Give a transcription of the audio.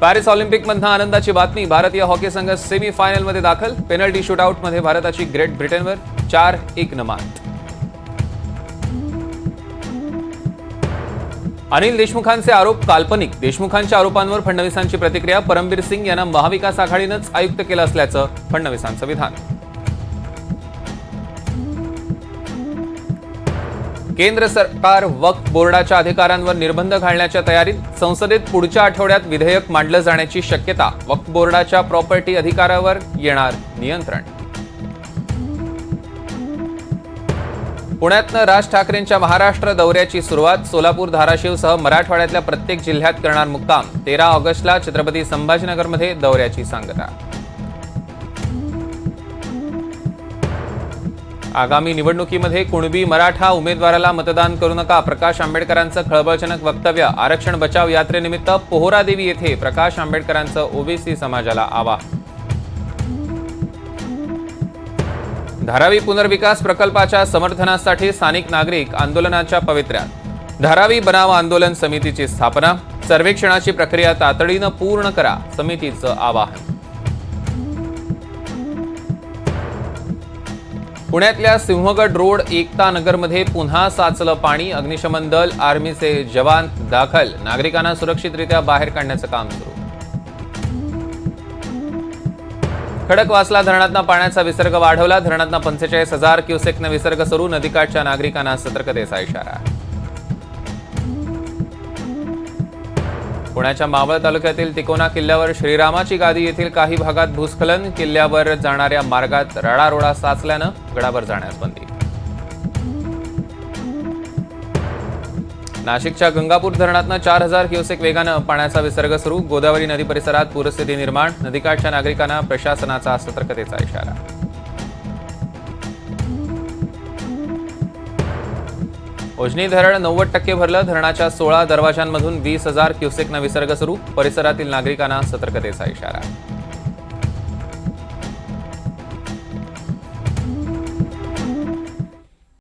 Paris ऑलिम्पिकमधनं आनंदाची बातमी भारतीय हॉकी संघ सेमी फायनलमध्ये दाखल पेनल्टी शूटआउटमध्ये भारताची ग्रेट ब्रिटनवर चार एक नमान अनिल देशमुखांचे आरोप काल्पनिक देशमुखांच्या आरोपांवर फडणवीसांची प्रतिक्रिया परमबीर सिंग यांना महाविकास आघाडीनंच आयुक्त केलं असल्याचं फडणवीसांचं विधान. केंद्र सरकार वक्फ बोर्डाच्या अधिकारांवर निर्बंध घालण्याच्या तयारीत संसदेत पुढच्या आठवड्यात विधेयक मांडलं जाण्याची शक्यता वक्फ बोर्डाच्या प्रॉपर्टी अधिकारावर येणार नियंत्रण. पुण्यातनं राज ठाकरेंच्या महाराष्ट्र दौऱ्याची सुरुवात सोलापूर धाराशिवसह मराठवाड्यातल्या प्रत्येक जिल्ह्यात करणार मुक्काम. तेरा ऑगस्टला छत्रपती संभाजीनगरमध्ये दौऱ्याची सांगता. आगामी निवडणुकीमध्ये कुणबी मराठा उमेदवाराला मतदान करू नका. प्रकाश आंबेडकरांचं खळबळजनक वक्तव्य. आरक्षण बचाव यात्रेनिमित्त पोहरादेवी येथे प्रकाश आंबेडकरांचं ओबीसी समाजाला आवाहन. धारावी पुनर्विकास प्रकल्पाच्या समर्थनासाठी स्थानिक नागरिक आंदोलनाच्या पवित्र्यात. धारावी बनाव आंदोलन समितीची स्थापना. सर्वेक्षणाची प्रक्रिया तातडीनं पूर्ण करा समितीचं आवाहन. पुण्यातल्या सिंहगड रोड एकता नगरमध्ये पुन्हा साचलं पाणी. अग्निशमन दल आर्मीचे जवान दाखल. नागरिकांना सुरक्षितरित्या बाहेर काढण्याचं काम सुरू. खडकवासला धरणातनं पाण्याचा विसर्ग वाढवला. धरणातनं पंचेचाळीस हजार क्युसेकनं विसर्ग सुरू नदीकाठच्या नागरिकांना सतर्कतेचा इशारा. पुण्याच्या मावळ तालुक्यातील तिकोना किल्ल्यावर श्रीरामाची गादी येथील काही भागात भूस्खलन किल्ल्यावर जाणाऱ्या मार्गात रडारोडा साचल्यानं गडावर जाण्यास बंदी. नाशिकच्या गंगापूर धरणातनं चार हजार क्युसेक वेगानं पाण्याचा विसर्ग सुरू. गोदावरी नदी परिसरात पूरस्थिती निर्माण. नदीकाठच्या नागरिकांना प्रशासनाचा सतर्कतेचा इशारा. उजनी धरण नव्वद टक्के भरलं. धरणाच्या सोळा दरवाजांमधून वीस हजार क्युसेकनं विसर्ग सुरू. परिसरातील नागरिकांना सतर्कतेचा इशारा.